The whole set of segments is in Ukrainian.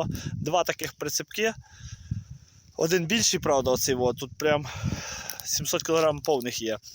порахуємо два таких прицепки. Один більший, правда, оцей от, тут прям 700 кг повних є. –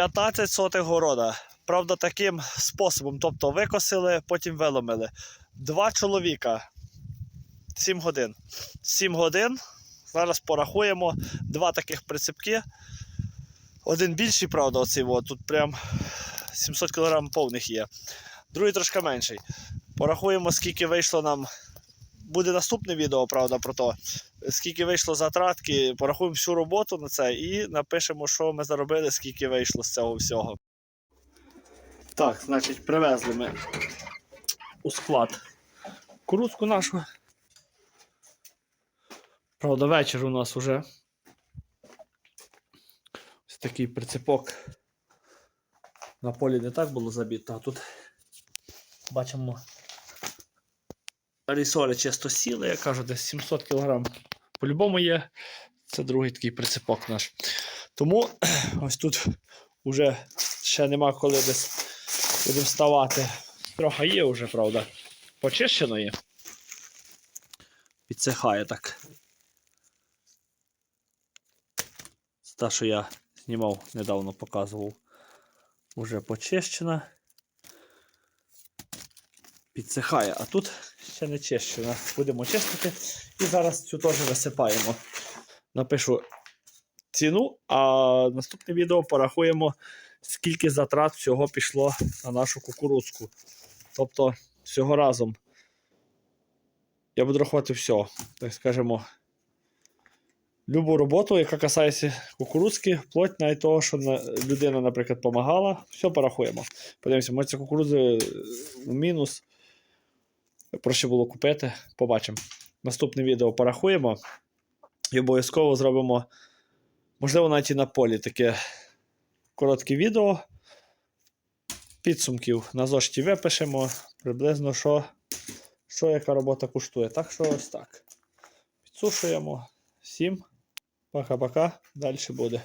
15 сотих города. Правда, таким способом. Тобто викосили, потім виломили. Два чоловіка. 7 годин. 7 годин. Зараз порахуємо два таких прицепки. Один більший, правда, оцей тут прям 700 кг повних є. Другий трошки менший. Порахуємо, скільки вийшло нам. Буде наступне відео, правда, про то. Скільки вийшло затратки, порахуємо всю роботу на це і напишемо, що ми заробили, скільки вийшло з цього всього. Так, значить, привезли ми у склад кукурудзку нашу. Правда, вечір у нас уже. Ось такий прицепок. На полі не так було забито, а тут бачимо. Рісоли чисто сіли, я кажу, десь 700 кг. По-любому є. Це другий такий прицепок наш. Тому ось тут вже ще нема коли десь будемо вставати. Трохи є вже, правда. Почищено є. Підсихає так. Це та, що я знімав, недавно показував. Уже почищена. Підсихає, а тут ще не чищена. Будемо чистити. І зараз цю теж висипаємо. Напишу ціну, а наступне відео порахуємо, скільки затрат всього пішло на нашу кукурудзку. Тобто, всього разом. Я буду рахувати все. Так скажемо, любу роботу, яка касається кукурудзки, вплоть навіть того, що людина, наприклад, допомагала, все порахуємо. Подивимося, може це кукурудзи в мінус. Проще було купити. Побачимо. Наступне відео порахуємо. І обов'язково зробимо, можливо, навіть і на полі таке коротке відео. Підсумків на зошиті випишемо приблизно, що, що яка робота коштує. Так що ось так. Підсушуємо. Всім. Пока-пока. Далі буде.